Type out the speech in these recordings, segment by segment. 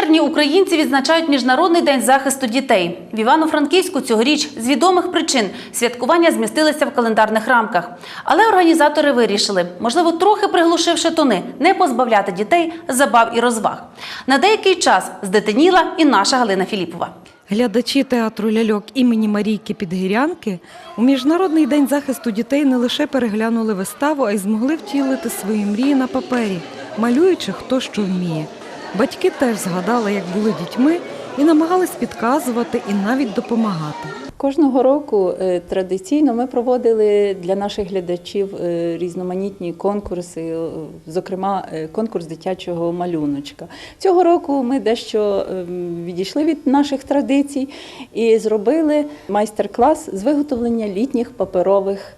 червні українці відзначають Міжнародний день захисту дітей. В Івано-Франківську цьогоріч з відомих причин святкування змістилися в календарних рамках. Але організатори вирішили, можливо, трохи приглушивши тони, не позбавляти дітей забав і розваг. На деякий час здетеніла і наша Галина Філіпова. Глядачі театру ляльок імені Марійки Підгірянки у Міжнародний день захисту дітей не лише переглянули виставу, а й змогли втілити свої мрії на папері, малюючи хто що вміє. Батьки теж згадали, як були дітьми, і намагались підказувати і навіть допомагати. Кожного року е, традиційно ми проводили для наших глядачів е, різноманітні конкурси, е, зокрема конкурс дитячого малюночка. Цього року ми дещо е, відійшли від наших традицій і зробили майстер-клас з виготовлення літніх паперових.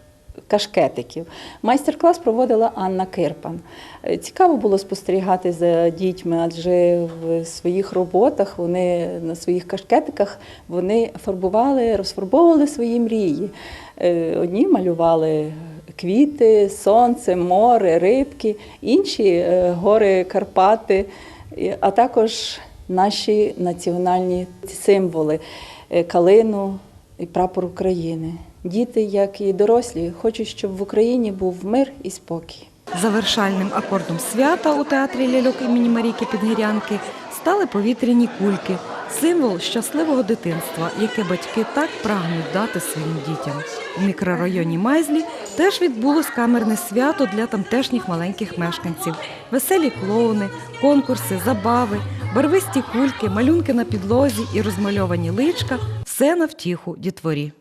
Кашкетиків. Майстер-клас проводила Анна Кирпан. Е, Цікаво було спостерігати за дітьми, адже в своїх роботах вони на своїх кашкетиках вони фарбували, розфарбовували свої мрії. Е, Одні малювали квіти, сонце, море, рибки, інші е, гори Карпати, а також наші національні символи калину і прапор України. Діти, як і дорослі, хочуть, щоб в Україні був мир і спокій. Завершальним акордом свята у театрі ляльок імені Марійки Підгірянки стали повітряні кульки, символ щасливого дитинства, яке батьки так прагнуть дати своїм дітям. У мікрорайоні Майзлі теж відбулось камерне свято для тамтешніх маленьких мешканців. Веселі клоуни, конкурси, забави, барвисті кульки, малюнки на підлозі і розмальовані личка все на втіху дітворі.